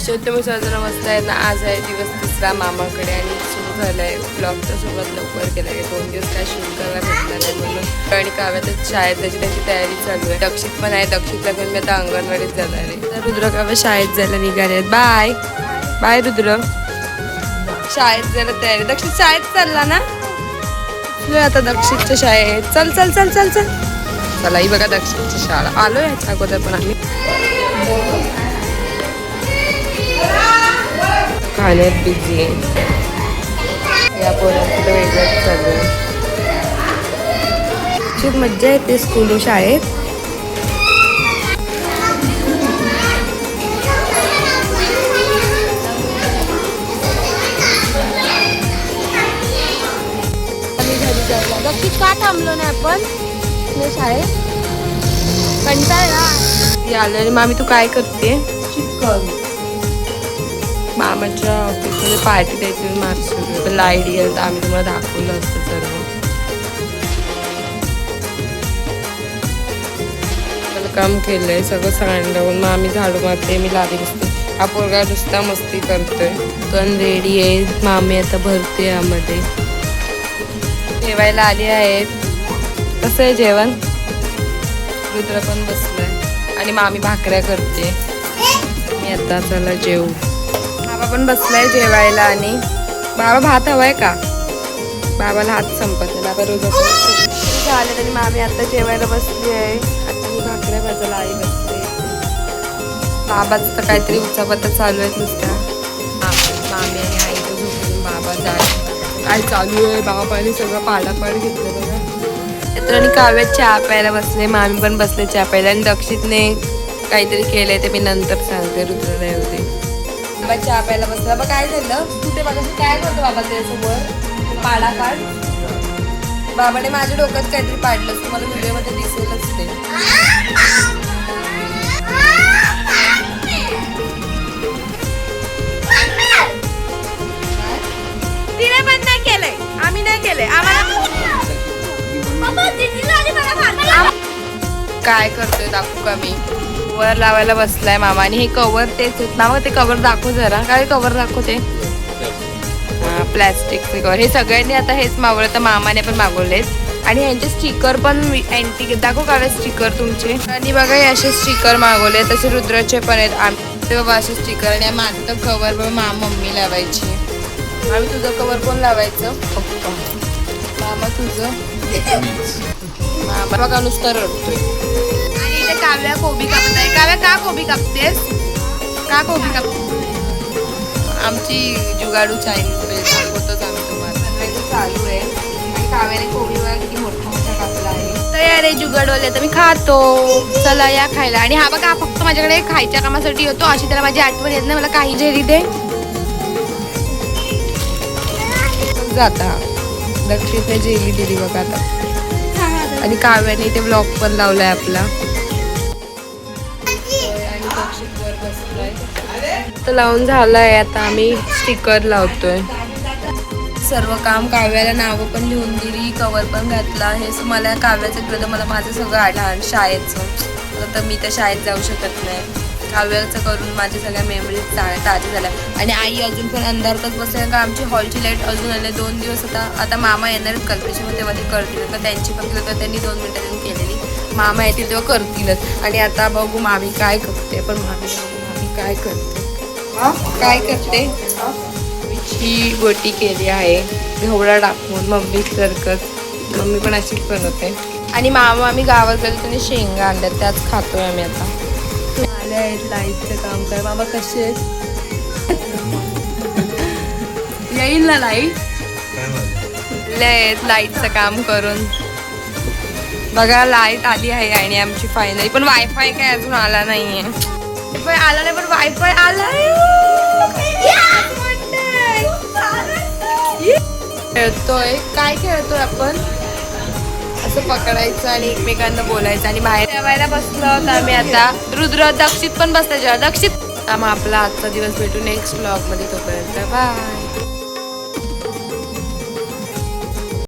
सर्वजण मस्त आहे ना. आज आहे दिवस तिसरा मामाकडे आणि सुरू झालाय आहे तर सुरुवात लवकर केला आहे दोन दिवस काय शूट करायला भेटणार नाही म्हणून. आणि काव्यातच शाळेत त्याची त्याची तयारी चालू आहे. दक्षित पण आहे. दक्षितला घेऊन मी आता अंगणवाडीत जाणार आहे. तर रुद्र शाळेत जायला निघाले आहेत. Bye bye Rudra. शाळेत जायला तयारी दक्षित शाळेत चालला ना? आता दक्षितच्या शाळेत. चल चल चल चल चल. चला ही बघा दक्षिणची शाळा. आलो ह्याच्या अगोदर पण आम्ही. खाण्यात बिझी आहे या पोरांचं वेगळंच चालू आहे. खूप मज्जा येते स्कूल शाळेत. का थांबलो नाही आपण. शाळेत. कंटाळा आलं आणि मामी तू काय करते? चिकन. मामाच्या ऑफिसमध्ये पार्टी द्यायची मार्च पण लाइट गेलं तर आम्ही तुम्हाला दाखवलं असतं सर्व. काम केलंय सगळं सांडवून मग आम्ही झाडू मारते मी लादी बसते. हा पोरगा नुसता मस्ती करतोय. पण रेडी आहे. मामी आता भरते यामध्ये. जेवायला आली आहेत कसं आहे जेवण? रुद्र पण बसलाय. आणि मामी भाकऱ्या करते. मी आता चला जेवू. बाबा पण बसलाय जेवायला आणि बाबा भात हवाय का? बाबाला हात संपत नाही. बाबा रोज झालं आणि मामी आता जेवायला बसली आहे आता मी भाकऱ्या भाजायला आई बसते बाबाचं तर काहीतरी उचापत्ता चालू आहेत नुसत्या. मामी मामी आणि आईचं झोपून बाबा जाय. काय चालू आहे. बाबाने सगळं पाडापाड घेतलं बघा. तर आणि काव्यात चहा प्यायला बसले. मामी पण बसले चहा प्यायला. आणि दक्षितने काहीतरी केलंय ते मी नंतर सांगते रुद्रला येऊ बाबा चहा प्यायला बसला. बाबा काय झालं? कुठे बघा काय करतो बाबा त्याच्यासमोर पाडा पाड बाबाने माझ्या डोक्यात काहीतरी पाडलं तुम्हाला व्हिडिओमध्ये दिसेलच ते. तिने पण नाही केलंय. आम्ही नाही केलंय. आम्हाला काय करतोय दाखवू का मी? कवर लावायला बसलाय मामा आणि हे कवर तेच आहेत. मामा ते कवर दाखवू जरा. काय कवर दाखवते? प्लॅस्टिकचे कवर. हे सगळ्यांनी आता हेच मागवलं तर मामाने पण मागवलेत. आणि ह्यांचे स्टिकर पण अँटी दाखवू का स्टिकर तुमचे. आणि बघा हे असे स्टिकर मागवले. तसे रुद्राचे पण आहेत. आमचे बाबा असे स्टिकर आणि मागचं कवर मा मम्मी लावायची. आम्ही तुझं कवर कोण लावायचं? मामा तुझं? मामा. बघा नुसतं रडतोय. आणि काव्या कोबी का का कोबी कापतेस? का कोबी कापते आमची जुगाडू चायनीज दाखवतोच आम्ही तुम्हाला चालू आहे. काव्याने कोबी बघा किती मोठा मोठा कापला आहे. तयार आहे जुगाडवाले तर मी खातो. चला या खायला. आणि हा बघा फक्त माझ्याकडे खायच्या कामासाठी येतो. अशी त्याला माझी आठवण येत नाही. मला काही झेरी दे. जाता. दक्षिणने जेली दिली बघा आता. आणि काव्याने ते ब्लॉग पण लावलाय आपला. मस्त लावून लावून झालंय. आता आम्ही स्टिकर लावतोय. सर्व काम काव्याला नावं पण लिहून दिली कवर पण घातला. हे मला काव्याचं इकडे तर मला माझं सगळं आठवण शाळेचं. आता तर मी तर शाळेत जाऊ शकत नाही. काव्याचं करून माझ्या सगळ्या मेमरीज ताज्या झाल्या. आणि आई अजून पण अंधारतच बसेल का आमची हॉलची लाइट अजून आले दोन दिवस आता आता मामा येणार आहेत कल्पेशमध्ये मध्ये करतील. तर त्यांची पण तर त्यांनी दोन मिनिटं केलेली. मामा येतील तेव्हा करतीलच. आणि आता बघू मामी काय करते. पण मामी मामी काय करते. काय करते? ही गोटी केली आहे. घेवडा टाकून मम्मी सरकत मम्मी पण अशीच बनवते आणि मामा आम्ही गावात गेलो त्याने शेंगा आणल्यात त्याच खातोय आम्ही आता. आले आहेत लाईटचं काम कर. मामा कसे आहेत? येईल ना लाइट? आहेत लाईटचं काम करून. बघा लाइट आली आहे आणि आमची फायनली पण वायफाय काय अजून आला नाहीये. वायफाय आला नाही पण वायफाय आलाय. खेळतोय. काय खेळतोय आपण? असं पकडायचं आणि एकमेकांना बोलायचं आणि बाहेर जेवायला बसलो तर आम्ही आता. रुद्र दक्षित पण बसता जेव्हा दक्षित मग आपला आजचा दिवस भेटू नेक्स्ट ब्लॉगमध्ये तोपर्यंत. बाय